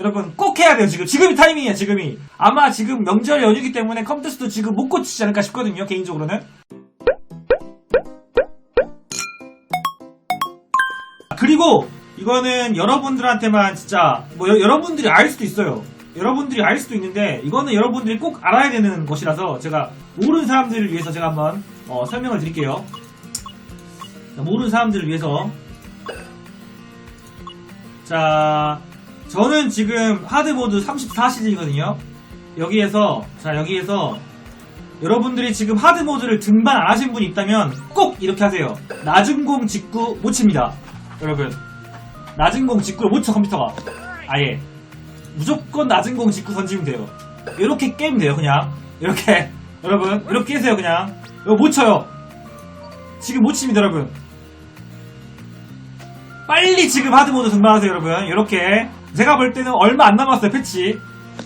여러분 꼭 해야 돼요 지금. 지금이 타이밍이야 지금이. 아마 지금 명절 연휴기 때문에 컴퓨터도 지금 못 고치지 않을까 싶거든요 개인적으로는. 그리고 이거는 여러분들한테만 진짜 뭐 여, 여러분들이 알 수도 있어요. 여러분들이 알 수도 있는데 이거는 여러분들이 꼭 알아야 되는 것이라서 제가 모르는 사람들을 위해서 제가 한번 어, 설명을 드릴게요. 자, 모르는 사람들을 위해서. 자 저는 지금 하드보드 34시즌이거든요. 여기에서 자 여기에서 여러분들이 지금 하드모드를 등반 안 하신 분이 있다면 꼭 이렇게 하세요. 낮은 공 직구 못 칩니다. 여러분. 낮은 공 직구를 못 쳐 컴퓨터가. 아예. 무조건 낮은 공 직구 던지면 돼요. 이렇게 깨면 돼요 그냥. 이렇게. 여러분. 이렇게 깨세요 그냥. 이거 못 쳐요. 지금 못 칩니다 여러분. 빨리 지금 하드모드 등반하세요 여러분. 이렇게 제가 볼 때는 얼마 안 남았어요 패치.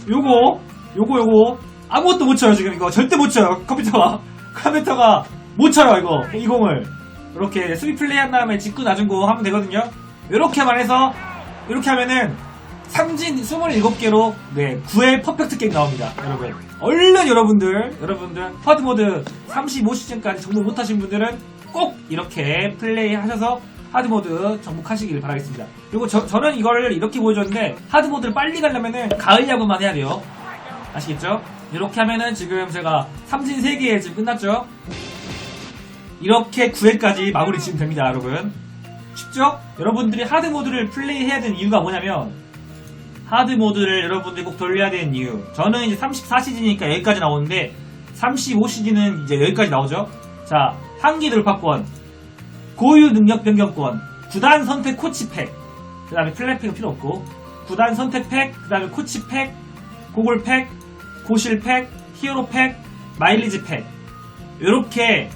요거 요거 요거. 아무것도 못 쳐요 지금 이거. 절대 못 쳐요 컴퓨터가. 컴퓨터가 못 쳐요 이거. 이 공을. 이렇게 수비 플레이 한 다음에 직구 낮은 공 하면 되거든요. 이렇게만 해서 이렇게 하면은 삼진 27개로 네 9회 퍼펙트 게임 나옵니다 여러분. 얼른 여러분들 여러분들 하드모드 35시즌까지 정복 못하신 분들은 꼭 이렇게 플레이 하셔서 하드모드 정복하시길 바라겠습니다 그리고 저, 저는 이걸 이렇게 보여줬는데 하드모드를 빨리 가려면은 가을 야구만 해야 돼요 아시겠죠? 이렇게 하면은 지금 제가 삼진 3개 지금 끝났죠? 이렇게 9회까지 마무리 지으면 됩니다, 여러분. 쉽죠? 여러분들이 하드모드를 플레이해야 되는 이유가 뭐냐면, 하드모드를 여러분들이 꼭 돌려야 되는 이유. 저는 이제 34시즌이니까 여기까지 나오는데, 35시즌은 이제 여기까지 나오죠? 자, 한기 돌파권, 고유 능력 변경권, 구단 선택 코치 팩, 그 다음에 플랫팩은 필요 없고, 구단 선택 팩, 그 다음에 코치 팩, 고글 팩, 고실 팩, 히어로 팩, 마일리지 팩. 이렇게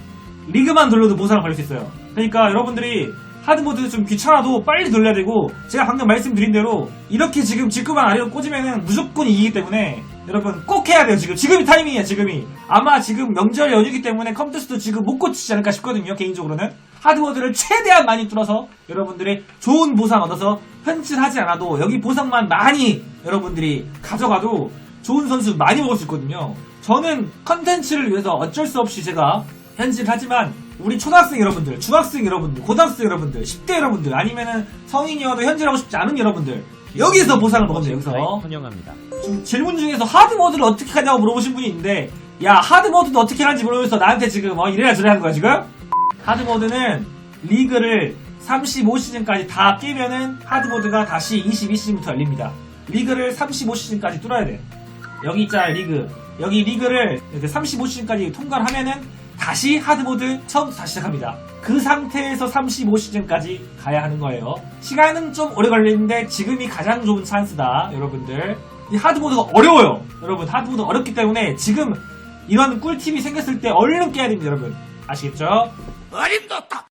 리그만 돌려도 보상을 받을 수 있어요. 그러니까 여러분들이 하드모드 좀 귀찮아도 빨리 돌려야 되고 제가 방금 말씀드린 대로 이렇게 지금 직구만 아래로 꽂으면 무조건 이기기 때문에 여러분 꼭 해야 돼요 지금 지금이 타이밍이야 지금이 아마 지금 명절 연휴기 때문에 컴퓨터도 지금 못 고치지 않을까 싶거든요 개인적으로는 하드모드를 최대한 많이 뚫어서 여러분들의 좋은 보상 얻어서 현질하지 않아도 여기 보상만 많이 여러분들이 가져가도 좋은 선수 많이 먹을 수 있거든요 저는 컨텐츠를 위해서 어쩔 수 없이 제가 현질하지만 우리 초등학생 여러분들, 중학생 여러분들, 고등학생 여러분들, 10대 여러분들 아니면은 성인이어도 현질하고 싶지 않은 여러분들 여기서 보상을 먹으면 돼요 여기서 환영합니다. 지금 질문 중에서 하드모드를 어떻게 하냐고 물어보신 분이 있는데 야 하드모드도 어떻게 하는지 모르면서 나한테 지금 어 이래라 저래라 하는 거야 지금? 하드모드는 리그를 35시즌까지 다 깨면은 하드모드가 다시 22시즌부터 열립니다. 리그를 35시즌까지 뚫어야 돼. 여기 있잖아 리그. 여기 리그를 이렇게 35시즌까지 통과를 하면은 다시 하드모드 처음 다시 시작합니다. 그 상태에서 35시즌까지 가야 하는 거예요. 시간은 좀 오래 걸리는데 지금이 가장 좋은 찬스다 여러분들. 이 하드모드가 어려워요. 여러분 하드모드 어렵기 때문에 지금 이런 꿀팁이 생겼을 때 얼른 깨야 됩니다 여러분. 아시겠죠? 어림도 없다